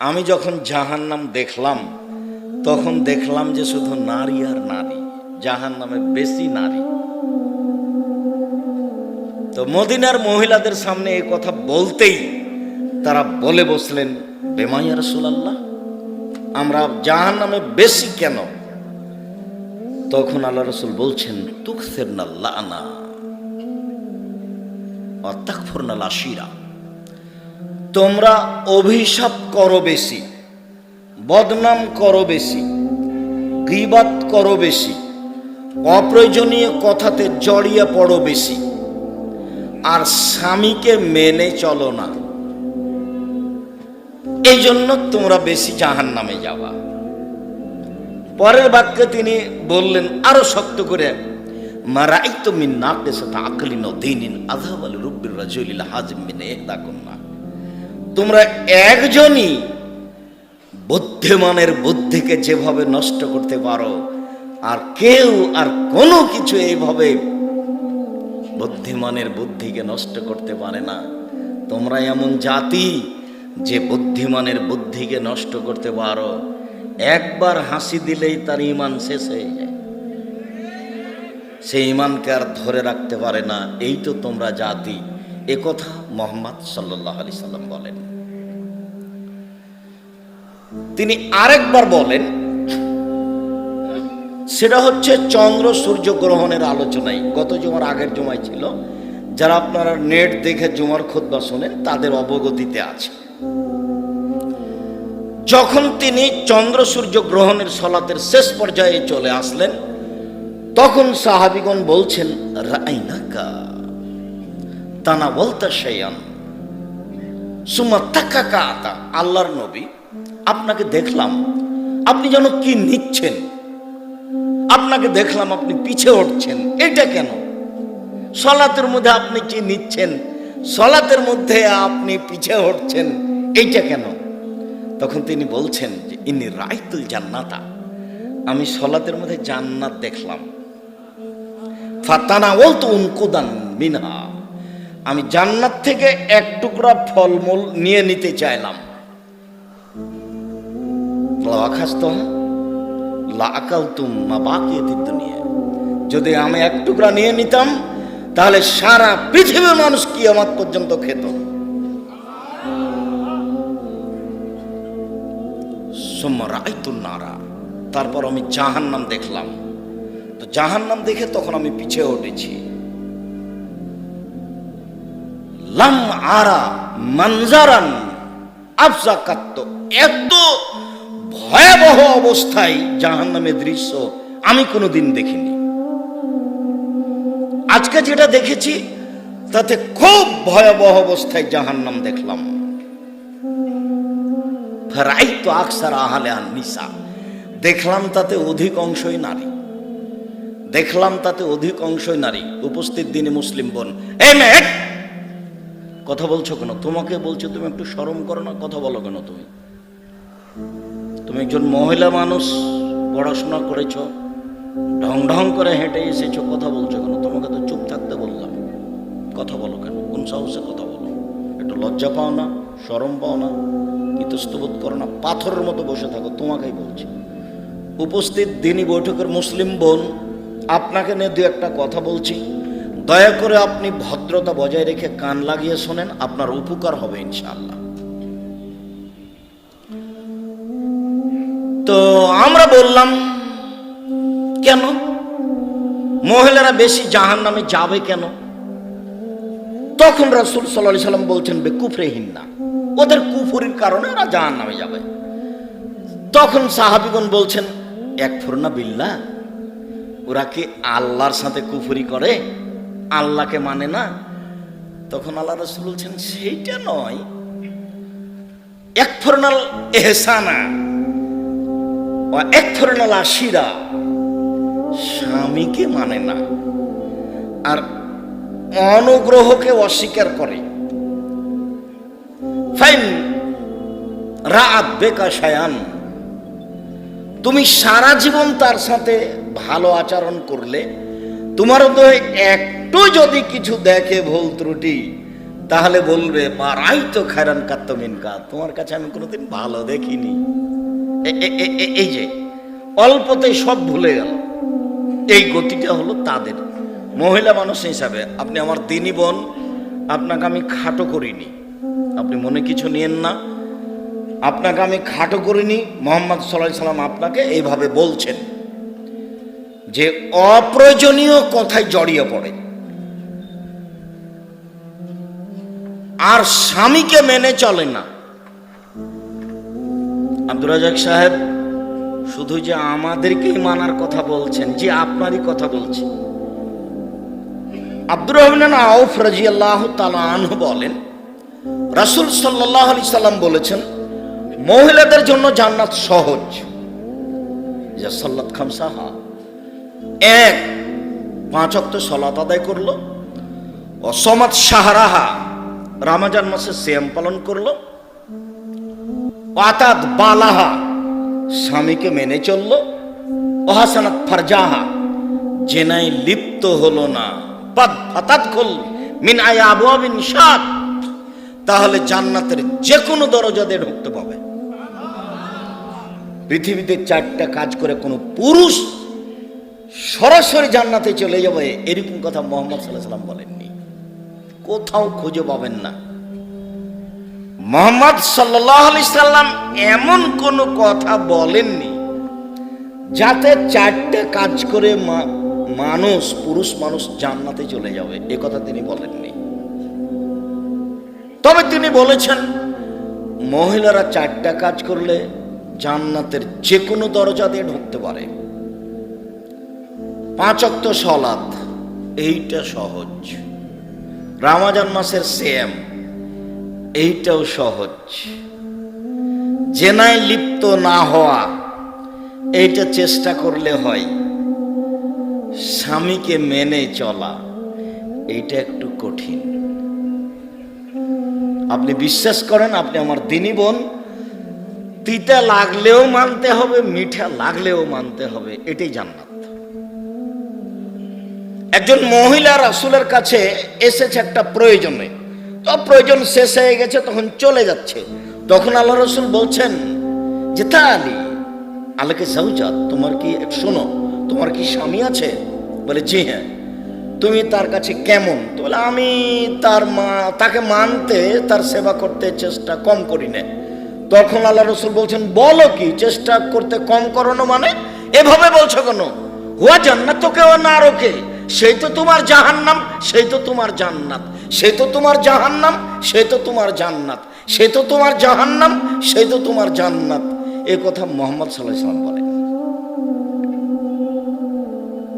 আমি যখন জাহান্নাম দেখলাম, তখন দেখলাম যে শুধু নারী আর নারী, জাহান্নামে বেশি নারী। তো মদিনার মহিলাদের সামনে এই কথা বলতেই তারা বলে বসলেন বেমাইয়া রসুলাল্লাহ, আমরা জাহান্নামে বেশি কেন? তখন আল্লাহ রসুল বলছেন তুকসের না লানা অত্যাকফর না লাশিরা তোমরা অভিশাপ করো বেশি, বদনাম করো বেশি, গিবাত করো বেশি, অপ্রয়োজনীয় কথাতে জড়িয়ে পড়ো বেশি, আর স্বামীকে মেনে চলো না। এই জন্য তোমরা বেশি জাহান নামে যাওয়া পরের বাক্যে তিনি বললেন, আরও শক্ত করে মারাই তো মিন নাকে সাথে আকলিন দিনিন আধাব আল রুব্বির রাজুলিল হাজিম মিন এহদা কন্যা তোমরা একজনই বুদ্ধিমানের বুদ্ধিকে যেভাবে নষ্ট করতে পারো, আর কেউ আর কোনো কিছু এইভাবে বুদ্ধিমানের বুদ্ধিকে নষ্ট করতে পারে না। তোমরা এমন জাতি যে বুদ্ধিমানের বুদ্ধিকে নষ্ট করতে পারো। একবার হাসি দিলেই তার ইমান শেষ হয়ে যায়। সে ইমানকে আর ধরে রাখতে পারে না। এই তো তোমরা জাতি। এ কথা মোহাম্মদ সাল্লাহ আলি সাল্লাম বলেন। তিনি আরেকবার বলেন, সেটা হচ্ছে চন্দ্র সূর্য গ্রহণের আলোচনায় গত জমার আগের জমায় ছিল। যারা আপনারা নেট দেখে জমার খোদ্া শোনেন, তাদের অবগতিতে আছে। যখন তিনি চন্দ্র সূর্য গ্রহণের সলাতের শেষ পর্যায়ে চলে আসলেন, তখন সাহাবিগণ বলছেন রাইনাকা আল্লাহর নবী, আপনাকে দেখলাম, আপনি যেন কি নিচ্ছেন? আপনাকে দেখলাম, আপনি পিছে উঠছেন, এটা কেন? সলাতের মধ্যে আপনি কি নিচ্ছেন? সলাতের মধ্যে আপনি পিছে উঠছেন, এইটা কেন? তখন তিনি বলছেন যে ইনি রাইতুল জান্নাতা, আমি সলাতের মধ্যে জান্নাত দেখলাম। ফাতানা বলতো উনকুদান মিনহা। আমি জান্নাত থেকে এক টুকরা ফলমূল নিয়ে নিতে চাইলাম। যদি আমি এক টুকরা নিয়ে নিতাম, তাহলে সারা পৃথিবীর মানুষ কি আমার পর্যন্ত খেত। নারা, তারপর আমি জাহান্নাম দেখলাম। তো জাহান্নাম দেখে তখন আমি পিছিয়ে উঠেছি। লাম আরা মানজারান আফজা কাত্ত এত ভয়াবহ অবস্থায় জাহান নামের দৃশ্য আমি কোনোদিন দেখিনি। আজকে যেটা দেখেছি, তাতে খুব ভয়াবহ অবস্থায় জাহান্নাম দেখলাম। ফেরাই তো আকসার আহালে নিসা দেখলাম তাতে অধিক অংশই নারী। দেখলাম তাতে অধিক অংশই নারী। উপস্থিত দিনে মুসলিম বোন, এই মেয়ে কথা বলছো কেন? তোমাকে বলছো, তুমি একটু শরম করো না, কথা বলো কেন তুমি? তুমি একজন মহিলা মানুষ, পড়াশোনা করেছ, ঢং ঢং করে হেঁটে এসেছ, কথা বলছো কেন? তোমাকে তো চুপ থাকতে বললাম। কথা বলো কেন? কোন সাহসে কথা বলো? একটু লজ্জা পাও না, শরম পাও না ইতস্তবোধ করো না, পাথরের মতো বসে থাকো, তোমাকেই বলছি। উপস্থিত দিনই বৈঠকের মুসলিম বোন, আপনাকে নিয়ে দু একটা কথা বলছি। দয়া করে আপনি ভদ্রতা বজায় রেখে কান লাগিয়ে শোনেন, আপনার উপকার হবে ইনশাআল্লাহ। তো আমরা বললাম, কেন? মহিলারা বেশি জাহান নামে যাবে কেন? তখন রাসুল সাল্লাহ সাল্লাম বলছেন, বে কুফরেহীন না ওদের কুফুরির কারণে ওরা জাহান নামে যাবে। তখন সাহাবিগণ বলছেন, এক ফুরনা বিল্লা ওরা কি আল্লাহর সাথে কুফুরি করে? আল্লাহকে মানে না, তখন আল্লাহ রসুল বলছেন, সেইটা নয়। এক ফরনাল এহসানা এক ধরনের আশিরা। স্বামীকে মানে না, আর অনুগ্রহকে অস্বীকার করে। ফাইন রাত বেকা সায়ান তুমি সারা জীবন তার সাথে ভালো আচরণ করলে তোমারও তো একটু যদি কিছু দেখে ভুল ত্রুটি, তাহলে বলবে মারাই তো খায়রান কাত্তমিন কা তোমার কাছে আমি কোনোদিন ভালো দেখিনি। এই যে, অল্পতেই সব ভুলে গেল। এই গতিটা হলো তাদের। মহিলা মানুষ হিসাবে আপনি আমার দিনী বোন, আপনাকে আমি খাটো করিনি। আপনি মনে কিছু নিয়েন না। আপনাকে আমি খাটো করিনি। মোহাম্মদ সাল্লাহ সাল্লাম আপনাকে এইভাবে বলছেন। যে অপ্রয়োজনীয় কথায় জড়িয়ে পড়ে। আর স্বামীকে মেনে চলে না। আব্দুর রাজাক সাহেব শুধু যে আমাদেরকেই মানার কথা বলছেন, যে আপনারই কথা বলছে। আব্দুর রহমান আউফ রাজি আল্লাহ আনহু বলেন, রাসুল সাল্লাহ আলি সাল্লাম বলেছেন, মহিলাদের জন্য জান্নাত সহজ। যে সাল্লাত খামসাহা। এক, পাঁচ অক্ত সলাত আদায় করল। অসমাত সাহারাহা, রামাজান মাসে সিয়াম পালন করল। পাতাত বালাহা, স্বামীকে মেনে চলল। অহাসানাত ফারজাহা জেনাই লিপ্ত হলো না। পাদ ফাতাত খোল মিন আয়া আবুয়াবিন সাত তাহলে জান্নাতের যে কোনো দরজা দিয়ে ঢুকতে পাবে। পৃথিবীতে চারটা কাজ করে কোনো পুরুষ সরাসরি জান্নাতে চলে যাবে, এরকম কথা মোহাম্মদ সাল্লাহ সাল্লাম বলেননি। কোথাও খুঁজে পাবেন না। মোহাম্মদ সাল্লাহ আলি সাল্লাম এমন কোনো কথা বলেননি, যাতে চারটে কাজ করে মানুষ, পুরুষ মানুষ জান্নাতে চলে যাবে। এ কথা তিনি বলেননি। তবে তিনি বলেছেন, মহিলারা চারটা কাজ করলে জান্নাতের যে কোনো দরজা দিয়ে ঢুকতে পারে। পাঁচ অক্ত সলাদ এইটা সহজ। রামাজান মাসের সেম এইটাও সহজ। জেনায় লিপ্ত না হওয়া, এইটা চেষ্টা করলে হয়। স্বামীকে মেনে চলা, এইটা একটু কঠিন। আপনি বিশ্বাস করেন, আপনি আমার দিনী বোন, তিতা লাগলেও মানতে হবে, মিঠা লাগলেও মানতে হবে, এটাই জান্নাত। একজন মহিলা রাসুলের কাছে এসেছে একটা প্রয়োজনে। তো প্রয়োজন শেষ হয়ে গেছে, তখন চলে যাচ্ছে। তখন আল্লাহ রসুল বলছেন যে তা আলী, আলোকে সাউজাত তোমার কি, শোনো, তোমার কি স্বামী আছে? বলে, জি হ্যাঁ। তুমি তার কাছে কেমন? তো বলে, আমি তার মা, তাকে মানতে তার সেবা করতে চেষ্টা কম করি না। তখন আল্লাহ রসুল বলছেন, বলো কি, চেষ্টা করতে কম করো না মানে? এভাবে বলছো কেন? হুয়া জান্নাত কেউ না রোকে সেই তো তোমার জাহান্নাম, সেই তো তোমার জান্নাত। সে তো তোমার জাহান্নাম সে তো তোমার জান্নাত। সে তো তোমার জাহান্নাম সে তো তোমার জান্নাত। এ কথা মোহাম্মদ সাল্লাহ সাল্লাম বলেন।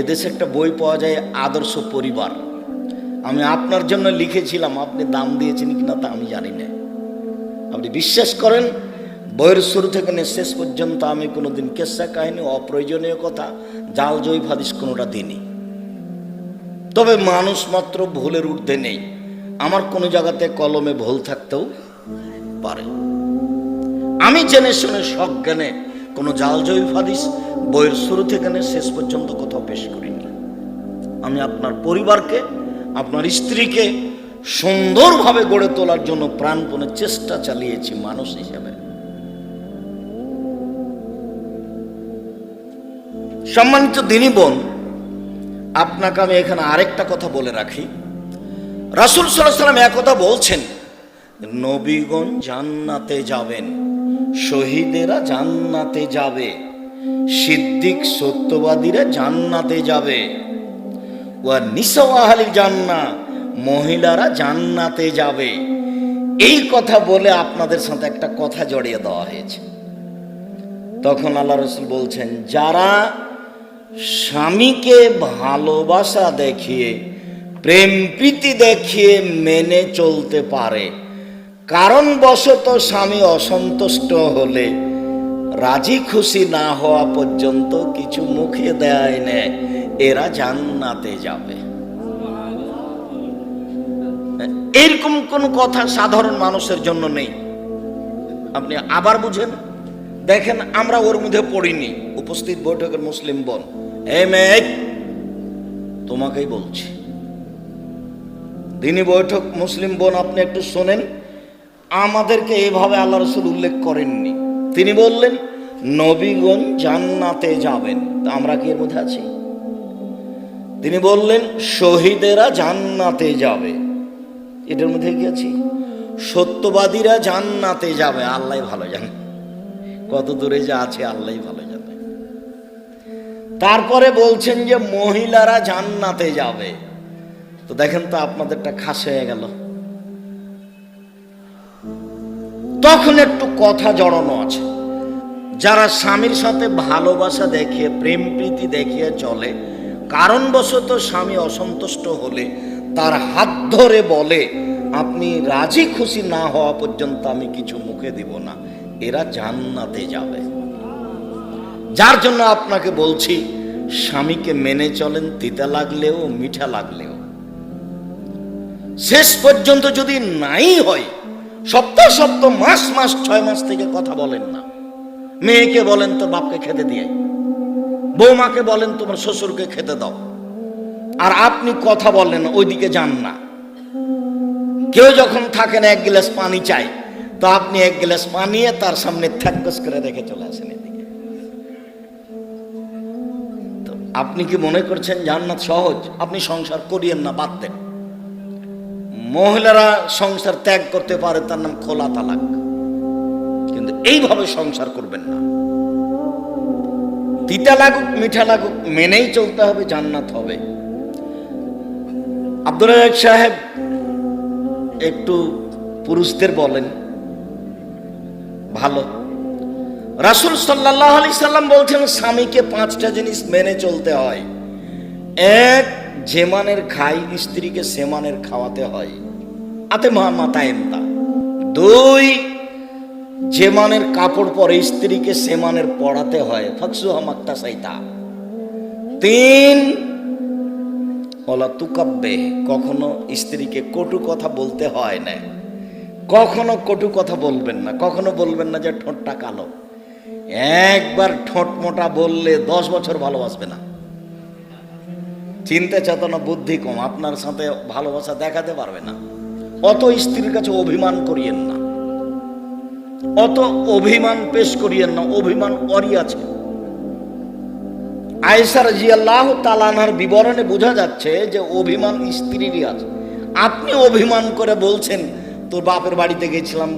এদেশে একটা বই পাওয়া যায়, আদর্শ পরিবার। আমি আপনার জন্য লিখেছিলাম, আপনি দাম দিয়েছেন কিনা তা আমি জানি না। আপনি বিশ্বাস করেন, বইয়ের শুরু থেকে শেষ পর্যন্ত আমি কোনোদিন কেসা কাহিনী, অপ্রয়োজনীয় কথা, জাল জয় ফাদিস কোনোটা দিইনি। তবে মানুষ মাত্র ভুলের ঊর্ধ্বে নেই। আমার কোনো জায়গাতে কলমে ভুল থাকতেও পারে। আমি জেনে শুনে সজ্ঞানে কোনো জাল জয় ফাদিস, বইয়ের শুরু থেকে শেষ পর্যন্ত কোথাও পেশ করিনি। আমি আপনার পরিবারকে, আপনার স্ত্রীকে সুন্দরভাবে গড়ে তোলার জন্য প্রাণপণে চেষ্টা চালিয়েছি মানুষ হিসেবে। সম্মানিত দিনী বোন আপনাকে আমি এখানে আরেকটা কথা বলে রাখি। রাসুল সাল্লাম একথা বলছেন, নবীগণ জান্নাতে যাবেন, শহীদেরা জান্নাতে যাবে, সিদ্দিক সত্যবাদীরা জান্নাতে যাবে জান্না মহিলারা জান্নাতে যাবে। এই কথা বলে আপনাদের সাথে একটা কথা জড়িয়ে দেওয়া হয়েছে। তখন আল্লাহ রসুল বলছেন, যারা স্বামীকে ভালোবাসা দেখিয়ে, প্রেম প্রীতি দেখিয়ে মেনে চলতে পারে। কারণবশত স্বামী অসন্তুষ্ট হলে, রাজি খুশি না হওয়া পর্যন্ত কিছু মুখে দেয় নেয় এরা জান্নাতে যাবে। এরকম কোন কথা সাধারণ মানুষের জন্য নেই। আপনি আবার বুঝেন? দেখেন, আমরা ওর মধ্যে পড়িনি। উপস্থিত বৈঠকের মুসলিম বোন। তোমাকেই বলছি। দিনী বৈঠক, মুসলিম বোন, আপনি একটু শোনেন। আমাদেরকে এভাবে আল্লাহ রসুল উল্লেখ করেননি। তিনি বললেন, নবীগণ জান্নাতে যাবেন। তা আমরা কি এর মধ্যে আছি? তিনি বললেন, শহীদেরা জান্নাতে যাবে। এটার মধ্যে কি আছি? সত্যবাদীরা জান্নাতে যাবে, আল্লাহ ভালো জানে। কত দূরে যা আছে আল্লাহ ভালো জানে। তারপরে বলছেন যে, মহিলারা জান্নাতে যাবে। তো দেখেন তো আপনাদেরটা খাস হয়ে গেল। তখন একটু কথা জড়ানো আছে। যারা স্বামীর সাথে ভালোবাসা দেখিয়ে, প্রেম প্রীতি দেখিয়ে চলে, কারণবশত স্বামী অসন্তুষ্ট হলে, তার হাত ধরে বলে, আপনি রাজি খুশি না হওয়া পর্যন্ত আমি কিছু মুখে দিব না। এরা জান্নাতে যাবে। যার জন্য আপনাকে বলছি, স্বামীকে মেনে চলেন, তিতা লাগলেও, মিঠা লাগলেও। শেষ পর্যন্ত যদি নাই হয়, সপ্তাহ সপ্তাহ, মাস মাস, ছয় মাস থেকে কথা বলেন না। মেয়েকে বলেন, তোর বাপকে খেতে দিয়ে বৌমাকে বলেন, তোমার শ্বশুরকে খেতে দাও। আর আপনি কথা বলেন, ওইদিকে যান না। কেউ যখন থাকেন, এক গ্লাস পানি চাই তো আপনি এক গ্লাস পানি নিয়ে তার সামনে থ্যাকস করে রেখে চলে আসেন এদিকে। তো আপনি কি মনে করছেন জান্নাত সহজ? আপনি সংসার করিয়েন না, বাদ দেন। মহিলারা সংসার ত্যাগ করতে পারে, তার নাম খোলা তালাক। কিন্তু এইভাবে সংসার করবেন না। তিতা লাগুক, মিঠা লাগুক, মেনেই চলতে হবে, জান্নাত হবে। আব্দুল সাহেব একটু পুরুষদের বলেন ভালো। রাসুল সাল্লাহ আলি সাল্লাম বলছেন, স্বামীকে পাঁচটা জিনিস মেনে চলতে হয়। এক, যেমানের খাই স্ত্রীকে সেমানের খাওয়াতে হয়। আতে মা, মাতা এমতা। দুই, যেমানের কাপড় পরে স্ত্রীকে সেমানের পড়াতে হয়। ফাকসু হামাক্তা সাইতা তিন ওলা তুকাব্বে কখনো স্ত্রীকে কটু কথা বলতে হয় না কখনো কটু কথা বলবেন না, কখনো বলবেন না যে ঠোঁটটা কালো। একবার ঠোঁট মোটা বললে দশ বছর ভালোবাসবে না। চিন্তা চেতনা বুদ্ধি কম, আপনার সাথে ভালোবাসা দেখাতে পারবে না। অত স্ত্রীর কাছে অভিমান করিয়েন না। অত অভিমান পেশ করিয়েন না, অভিমান অরি আছে আয়েসার জিয়াল্লাহ তালানার বিবরণে বোঝা যাচ্ছে যে অভিমান স্ত্রীরই আছে। আপনি অভিমান করে বলছেন তোর বাপের বাড়িতে গেছিলাম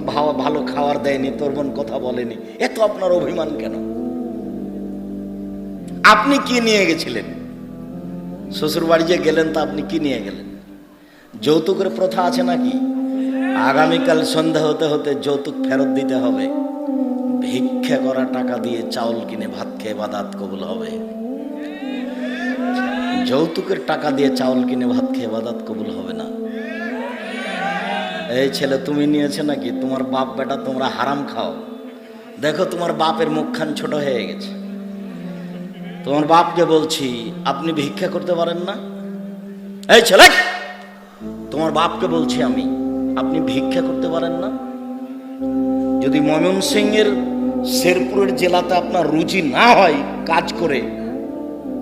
ভালো খাবার দেয়নি, তোর বোন কথা বলেনি। এত আপনার অভিমান কেন? আপনি কি নিয়ে গেছিলেন? শ্বশুর বাড়ি যে গেলেন তা আপনি কি নিয়ে গেলেন? যৌতুকের প্রথা আছে নাকি? আগামীকাল সন্ধ্যা হতে হতে যৌতুক ফেরত দিতে হবে। ভিক্ষা করা টাকা দিয়ে চাউল কিনে ভাত খেয়ে বাদাত কবুল হবে। যৌতুকের টাকা দিয়ে চাউল কিনে ভাত খেয়ে বাদাত কবুল হবে না। এই ছেলে তুমি নিয়েছে নাকি? তোমার বাপ বেটা, তোমরা হারাম খাও। দেখো তোমার বাপের মুখখান ছোট হয়ে গেছে। তোমার বাপকে বলছি, আপনি ভিক্ষা করতে পারেন না? এই ছেলে! তোমার বাপকে বলছি আমি, আপনি ভিক্ষা করতে পারেন না? যদি ময়মন সিংয়ের শেরপুরের জেলাতে আপনার রুচি না হয় কাজ করে,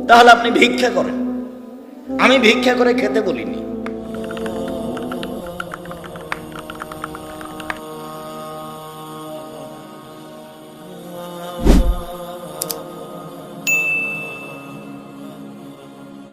তাহলে আপনি ভিক্ষা করেন। আমি ভিক্ষা করে খেতে বলিনি।